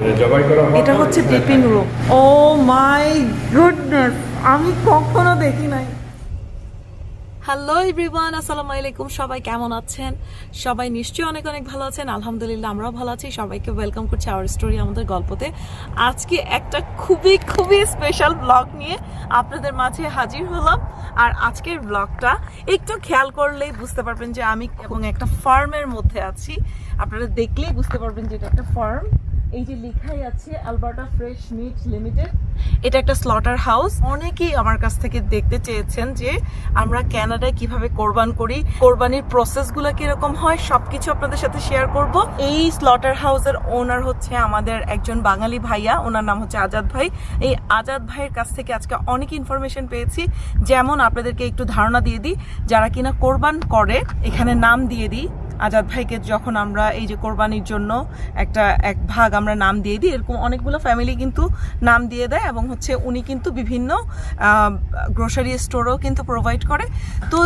হয় এটা হচ্ছে dipping room oh my goodness আমি কখনো দেখি নাই। হ্যালো এভরিওয়ান আসসালামু আলাইকুম সবাই কেমন আছেন? সবাই নিশ্চয়ই অনেক অনেক ভালো আছেন আলহামদুলিল্লাহ আমরাও ভালো আছি। সবাইকে ওয়েলকাম করছি আওয়ার স্টোরি আমাদের গল্পতে। আজকে একটা খুবই খুবই স্পেশাল ব্লগ নিয়ে আপনাদের মাঝে হাজির হলাম। আর আজকের ব্লগটা একটু খেয়াল করলেই বুঝতে পারবেন যে আমি এবং একটা ফার্মের মধ্যে আছি। আপনারা দেখলেই বুঝতে পারবেন যে এটা একটা ফার্ম এই যে লেখাই আছে আলবার্টা ফ্রেশ মিট লিমিটেড। এটা একটা স্লটার হাউস অনেকেই আমার কাছ থেকে দেখতে চেয়েছেন যে আমরা কানাডায় কীভাবে কোরবান করি, কোরবানির প্রসেসগুলো কীরকম হয়, সবকিছু আপনাদের সাথে শেয়ার করব। এই স্লটার হাউসের ওনার হচ্ছে আমাদের একজন বাঙালি ভাইয়া, ওনার নাম হচ্ছে আজাদ ভাই। এই আজাদ ভাইয়ের কাছ থেকে আজকে অনেক ইনফরমেশন পেয়েছি। যেমন আপনাদেরকে একটু ধারণা দিয়ে দিই, যারা কিনা কোরবান করে, এখানে নাম দিয়ে দিই। আজাদ ভাইকে যখন আমরা এই যে কোরবানির জন্য একটা, এক ভাগ আমরা নাম দিয়ে দিই, এরকম অনেকগুলো ফ্যামিলি কিন্তু নাম দিয়ে দেয় এবং হচ্ছে উনি কিন্তু বিভিন্ন গ্রোসারি স্টোরও কিন্তু প্রোভাইড করে। তো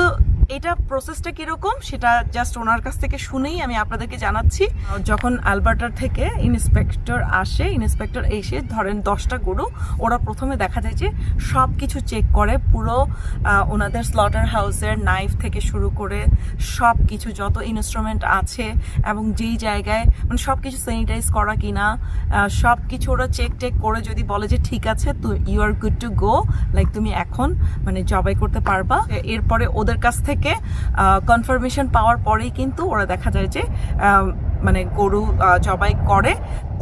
এটা প্রসেসটা কীরকম সেটা জাস্ট ওনার কাছ থেকে শুনেই আমি আপনাদেরকে জানাচ্ছি। যখন আলবার্টার থেকে ইন্সপেক্টর আসে ইন্সপেক্টর এসে ধরেন দশটা গরু, ওরা প্রথমে দেখা যায় যে সব কিছু চেক করে, পুরো ওনাদের স্লটার হাউসের নাইফ থেকে শুরু করে সব কিছু যত ইনস্ট্রুমেন্ট আছে এবং যেই জায়গায় মানে সব কিছু স্যানিটাইজ করা কিনা সব কিছু ওরা চেক টেক করে যদি বলে যে ঠিক আছে, তো you are good to go like তুমি এখন মানে জবাই করতে পারবা। এরপরে ওদের কাছ থেকে কনফার্মেশন পাওয়ার পরেই কিন্তু ওরা দেখা যায় যে মানে গরু জবাই করে।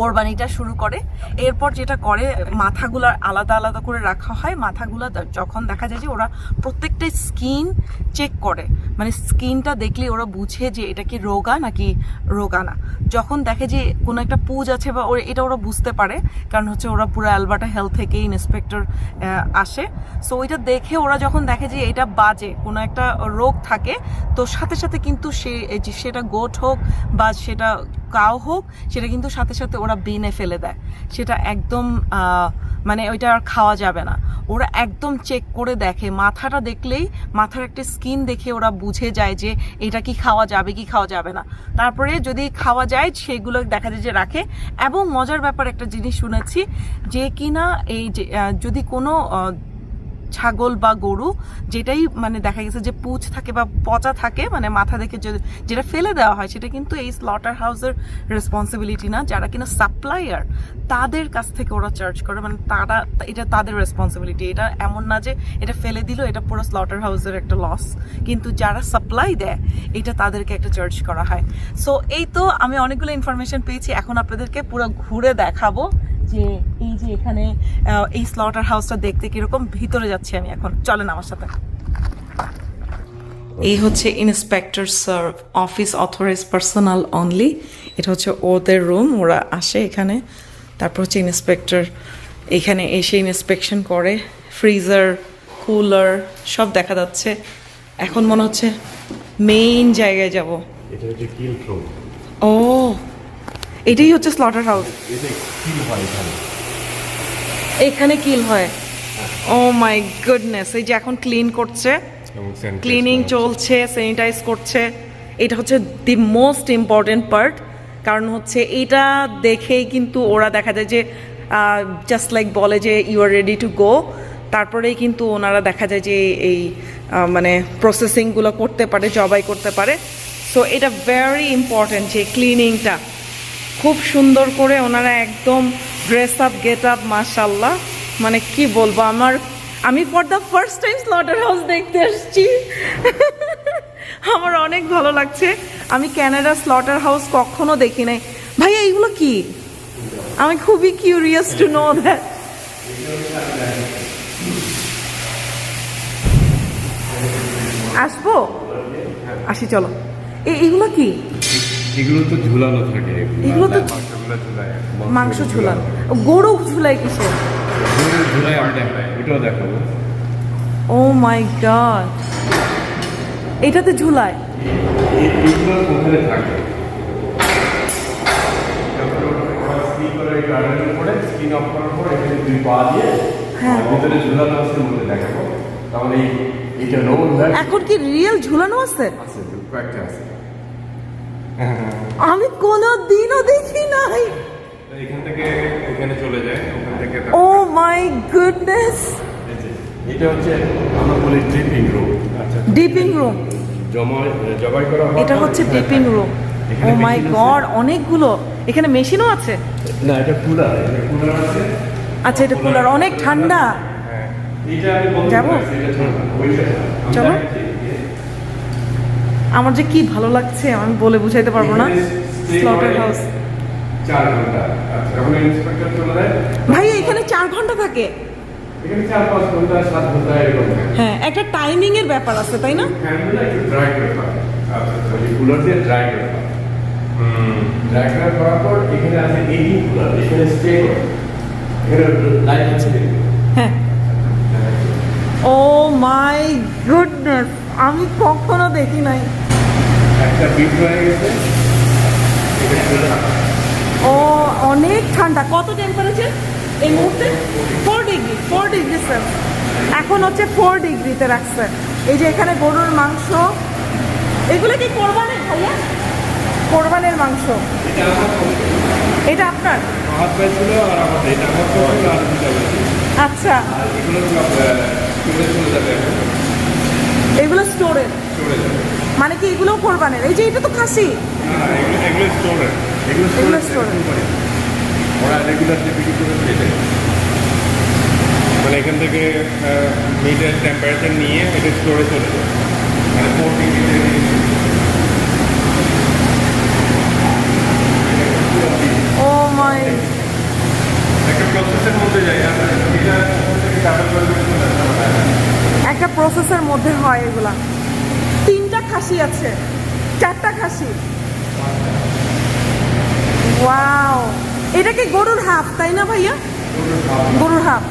কোরবানিটা শুরু করে। এরপর যেটা করে, মাথাগুলো আলাদা আলাদা করে রাখা হয়। মাথাগুলো যখন দেখা যায় যে ওরা প্রত্যেকটা স্কিন চেক করে। মানে স্কিনটা দেখলে ওরা বুঝে যে এটা কি রোগা নাকি রোগা না। যখন দেখে যে কোনো একটা পুজ আছে বা ওরা এটা ওরা বুঝতে পারে। কারণ হচ্ছে ওরা পুরো অ্যালবার্টা হেলথ থেকে ইন্সপেক্টর আসে। সো ওইটা দেখে ওরা যখন দেখে যে এটা বাজে, কোনো একটা রোগ থাকে, তো সাথে সাথে কিন্তু সে সেটা গোট হোক বা সেটা কাউ হোক, সেটা কিন্তু সাথে সাথে ওরা বিনে ফেলে দেয়। সেটা একদম মানে ওইটা আর খাওয়া যাবে না। ওরা একদম চেক করে দেখে। মাথাটা দেখলেই মাথার একটা স্কিন দেখে ওরা বুঝে যায় যে এটা কি খাওয়া যাবে, কি খাওয়া যাবে না। তারপরে যদি খাওয়া যায়, সেগুলো দেখা যায় যে রাখে। এবং মজার ব্যাপার একটা জিনিস শুনেছি যে কিনা এই যদি কোনো ছাগল বা গরু, যেটাই মানে দেখা গেছে যে পুঁছ থাকে বা পচা থাকে মানে মাথা দেখে যেটা ফেলে দেওয়া হয়, সেটা কিন্তু এই স্লটার হাউসের রেসপন্সিবিলিটি না। যারা কিনা সাপ্লায়ার তাদের কাছ থেকে ওরা চার্জ করে। মানে তারা, এটা তাদের রেসপন্সিবিলিটি এটা এমন না যে এটা ফেলে দিল, এটা পুরো স্লটার হাউসের একটা লস কিন্তু যারা সাপ্লাই দেয়, এটা তাদেরকে একটা চার্জ করা হয়। সো এই তো আমি অনেকগুলো ইনফরমেশন পেয়েছি। এখন আপনাদেরকে পুরো ঘুরে দেখাবো। যে এই যে এখানে আহ, এই স্লটার হাউসটা দেখতে কীরকম ভিতরে যাচ্ছি আমি এখন। চলেন আমার সাথে। এই হচ্ছে inspector serve office authorize personal only এটা হচ্ছে ওদের রুম ওরা আসে এখানে। তারপর হচ্ছে ইন্সপেক্টর এখানে এসে ইন্সপেকশন করে। ফ্রিজার কুলার সব দেখা যাচ্ছে। এখন মনে হচ্ছে মেইন জায়গায় যাব। ও এটাই হচ্ছে স্লটার হাউস এখানে কিল হয়। ও মাই গুডনেস এই যে এখন ক্লিন করছে। ক্লিনিং চলছে স্যানিটাইজ করছে। এটা হচ্ছে দি মোস্ট ইম্পর্টেন্ট পার্ট কারণ হচ্ছে এটা দেখেই কিন্তু ওরা দেখা যায় যে জাস্ট লাইক বলে যে you are ready to go তারপরেই কিন্তু ওনারা দেখা যায় যে এই মানে প্রসেসিংগুলো করতে পারে, জবাই করতে পারে। সো এটা ভেরি ইম্পর্টেন্ট যে ক্লিনিংটা খুব সুন্দর করে ওনারা একদম ড্রেস আপ গেট আপ মাশাল্লাহ মানে কি বলব, আমার, আমি for the first time slaughter house দেখতে এসেছি আমার অনেক ভালো লাগছে। আমি ক্যানাডা স্লটার হাউস কখনো দেখি নাই। ভাই এইগুলো কি? আমি খুবই কিউরিয়াস টু নো দ্যাট আসব? আসি, চলো। এইগুলো কি? এগুলো তো ঝুলানো থাকে। এগুলো তো- মাংস ঝুলান। গরু ঝুলাই কিসে গরু ওটাও দেখাবো। Oh my God. এটাতে ঝুলায়? এগুলো ওখানে থাকে? এখানে হ্যাঁ। এখন কি রিয়েল ঝুলানো আছে। আমি কোনো দিনও দেখি নাই। এখান থেকে চলে যায় ওখান থেকে ও মাই গুডনেস এটা হচ্ছে আমরা বলি ড্রিপিং রুম। আচ্ছা। ডিপিং রুম জবাই করা এটা হচ্ছে dipping room oh my god অনেকগুলো। এখানে মেশিনও আছে? না এটা কুলার এটা কুলার আছে। আচ্ছা এটা কুলার অনেক ঠান্ডা। হ্যাঁ। এটা আমি বলতে যাব? চলো। আমার যে কি ভালো লাগছে আমি বলে বুঝাইতে পারব না। স্লটার হাউস আচ্ছা ভাই এখানে চার ঘণ্টা থাকে। হ্যাঁ একটা টাইমিং এর ব্যাপার আছে তাই না। হ্যাঁ ও মাই গুডনেস আমি কখনো দেখি নাই। ও অনেক ঠান্ডা। কত টেম্পারেচার এই মুহূর্তে? Four degree four degree sir এখন হচ্ছে ফোর ডিগ্রিতে রাখছে। এই যে এখানে গরুর মাংস। এগুলো কি কোরবানের ভাইয়া? কোরবানের মাংস। এটা আপনার। আচ্ছা। এগুলো স্টোরের। মানে কি এগুলোও কোরবানের? এই যে এটা তো খাসি। এগুলো স্টোরের। এগুলো স্টোরের ওরা রেগুলার যে বিক্রি করে মানে এখান থেকে মিটার টেম্পারেচার নিয়ে এটা স্টোরে চলে যায়। মানে ফোর ও মাই একটা প্রসেসের মধ্যে যায়। এটা থেকে ডাবল করে। একটা প্রসেসের মধ্যে হয় এগুলা। তিনটা খাসি আছে। চারটা খাসি। ওয়াও এটা কি গরুর হাফ, তাই না ভাইয়া? গরুর হাফ।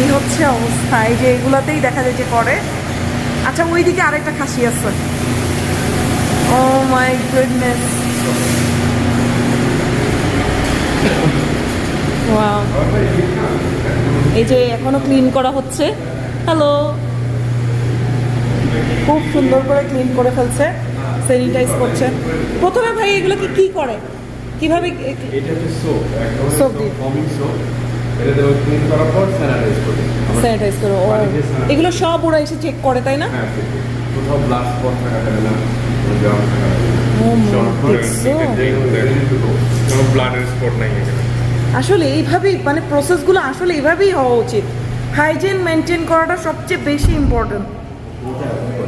এই হচ্ছে অবস্থা, এই যে এগুলাতেই দেখা যায় যে করে। আচ্ছা ওইদিকে আরেকটা খাসি আছে। ও মাই গুডনেস এই যে এখনও ক্লিন করা হচ্ছে। হ্যালো খুব সুন্দর করে ক্লিন করে ফেলছে স্যানিটাইজ করছে। প্রথমে ভাই এগুলোকে কি করে? কীভাবে এটা হচ্ছে সোপ Soap দিয়ে। সোপ এটা দেবো ক্লিন করার পর স্যানিটাইজ করে স্যানিটাইজ করে ও। এগুলো সব ওরা এসে চেক করে তাই না? হ্যাঁ কোথাও ব্লাস্ট স্পট থাকা যাবে না কোনো থাকা যাবে না। ও মা, Short করে দেখছ? কোনো ব্লাডের স্পট নাই আসলে এইভাবেই মানে প্রসেসগুলো আসলে এইভাবেই হওয়া উচিত। হাইজিন মেনটেন করাটা সবচেয়ে বেশি ইম্পর্টেন্ট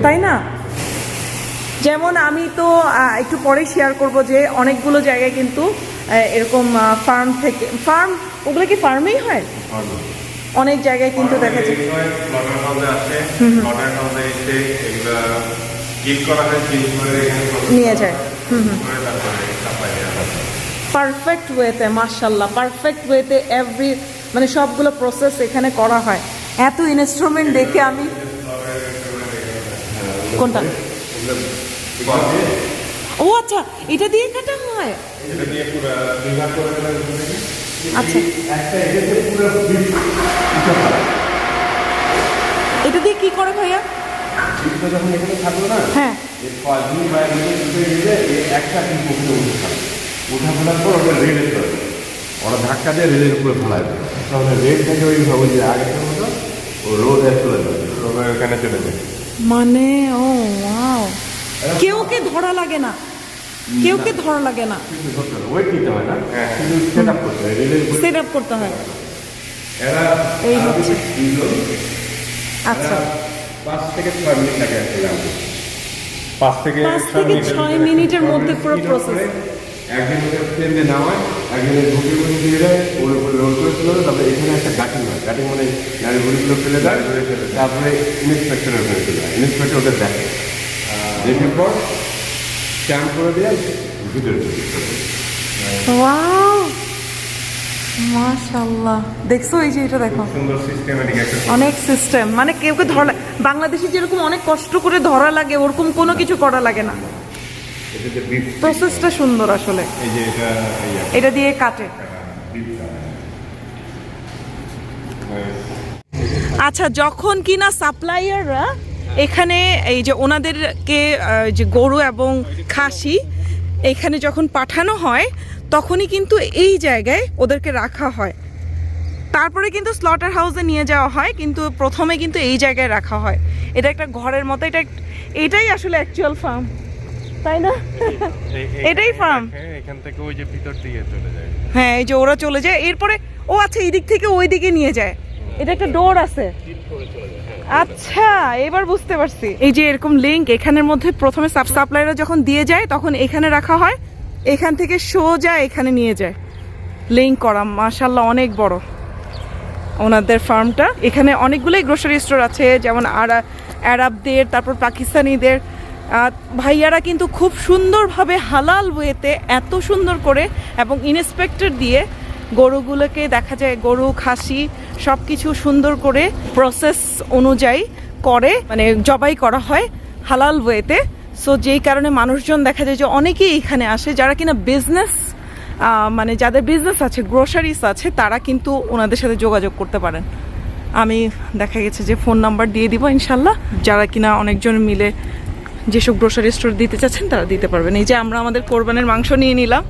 তাই না? যেমন আমি তো একটু পরে শেয়ার করব যে অনেকগুলো জায়গায় কিন্তু এরকম ফার্ম থেকে ফার্ম ওগুলো কি ফার্মেই হয়? অনেক জায়গায় কিন্তু দেখা যায়। নিয়ে যায়। পারফেক্ট ওয়েতে মার্শাল্লাহ পারফেক্ট ওয়েতে এভরি মানে সবগুলো প্রসেস এখানে করা হয়। এত ইনস্ট্রুমেন্ট দেখে আমি কোনটা? ও আচ্ছা এটা দিয়ে কাটা হয়। আচ্ছা। এটা দিয়ে কি করে ভাইয়া? এখানে না হ্যাঁ। ওটা ধাক্কা দিয়ে রেলের উপরে ফেলায়। তাহলে রেল থেকে ওই ভাবো যে আগের মতো ও রোড চলে যায় রোড ওখানে চলে যায় মানে ও ওয়াও কেউ কে ধরা লাগে না। কেউ কে ধরা লাগে না। ওয়েট নিতে হয় না। কিন্তু সেট আপ করতে হয় সেট আপ করতে হয়। এরা এই হচ্ছে। আচ্ছা। পাঁচ থেকে ছয় মিনিট লাগে রাখতে। পাঁচ থেকে পাঁচ থেকে ছয় মিনিটের মধ্যে পুরো process। একদিন ওদের ট্রেনে নামায় একদিনের ঢুকে বসে দিয়ে দেয় ওর উপরে লোড করে চলে তারপরে এখানে একটা গাটিং হয়। গাটিং মানে গাড়ি গুলিগুলো ফেলে দেয় তারপরে ইন্সপেক্টরের ওখানে চলে যায়। ইন্সপেক্টর ওদের দেখে। দেখার পর স্ট্যাম্প করে দিয়ে ভিতরে দেয়। দেখছ এই যে এটা দেখো। অনেক সিস্টেম মানে কেউ কে ধরা বাংলাদেশে যেরকম অনেক কষ্ট করে ধরা লাগে ওরকম কোনো কিছু করা লাগে না। প্রসেসটা সুন্দর আসলে। এটা দিয়ে কাটে। আচ্ছা যখন কিনা সাপ্লায়াররা এখানে এই যে ওনাদেরকে যে গরু এবং খাসি এখানে যখন পাঠানো হয় তখনই কিন্তু এই জায়গায় ওদেরকে রাখা হয়। তারপরে কিন্তু স্লটার হাউসে নিয়ে যাওয়া হয় কিন্তু প্রথমে কিন্তু এই জায়গায় রাখা হয়। এটা একটা ঘরের মতো এটা এটাই আসলে অ্যাকচুয়াল ফার্ম তাই না? এটাই? হ্যাঁ এখান থেকে ওই যে ভিতর দিকে চলে যায়। হ্যাঁ এই যে ওরা চলে যায়। এরপরে ও আচ্ছা এই দিক থেকে ওই দিকে নিয়ে যায়। এটা একটা ডোর আছে। আচ্ছা এবার বুঝতে পারছি। এই যে এরকম লিংক এখানের মধ্যে প্রথমে সাব সাপ্লাইরা যখন দিয়ে যায় তখন এখানে রাখা হয়। এখান থেকে সোজা এখানে নিয়ে যায়। লিঙ্ক করা মাশাল্লাহ অনেক বড়। ওনাদের ফার্মটা এখানে অনেকগুলোই গ্রোসারি স্টোর আছে যেমন আরা আরবদের তারপর পাকিস্তানিদের। ভাইয়ারা কিন্তু খুব সুন্দরভাবে হালাল ওয়েতে এত সুন্দর করে এবং ইন্সপেক্টর দিয়ে গরুগুলোকে দেখা যায় গরু, খাসি সব কিছু সুন্দর করে প্রসেস অনুযায়ী করে মানে জবাই করা হয় হালাল ওয়েতে। সো যেই কারণে মানুষজন দেখা যায় যে অনেকেই এখানে আসে যারা কিনা বিজনেস মানে যাদের বিজনেস আছে গ্রোসারিস আছে, তারা কিন্তু ওনাদের সাথে যোগাযোগ করতে পারেন। আমি দেখা গেছে যে ফোন নাম্বার দিয়ে দিব ইনশাল্লাহ। যারা কিনা অনেকজন মিলে যেসব গ্রোসারি স্টোর দিতে চাচ্ছেন তারা দিতে পারবেন। এই যে আমরা আমাদের কোরবানের মাংস নিয়ে নিলাম।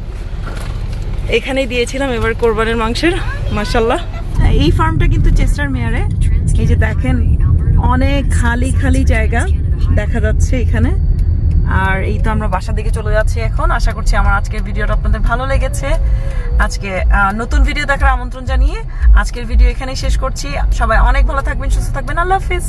এখানেই দিয়েছিলাম, এবার কোরবানের মাংসের। মাসাল্লাহ এই ফার্মটা কিন্তু চেস্টার মেয়ারে। এই যে দেখেন, অনেক খালি খালি জায়গা দেখা যাচ্ছে এখানে। আর এই তো আমরা বাসার দিকে চলে যাচ্ছি এখন। আশা করছি আমার আজকের ভিডিওটা আপনাদের ভালো লেগেছে। আজকে নতুন ভিডিও দেখার আমন্ত্রণ জানিয়ে আজকের ভিডিও এখানেই শেষ করছি। সবাই অনেক ভালো থাকবেন, সুস্থ থাকবেন। আল্লাহ হাফিজ।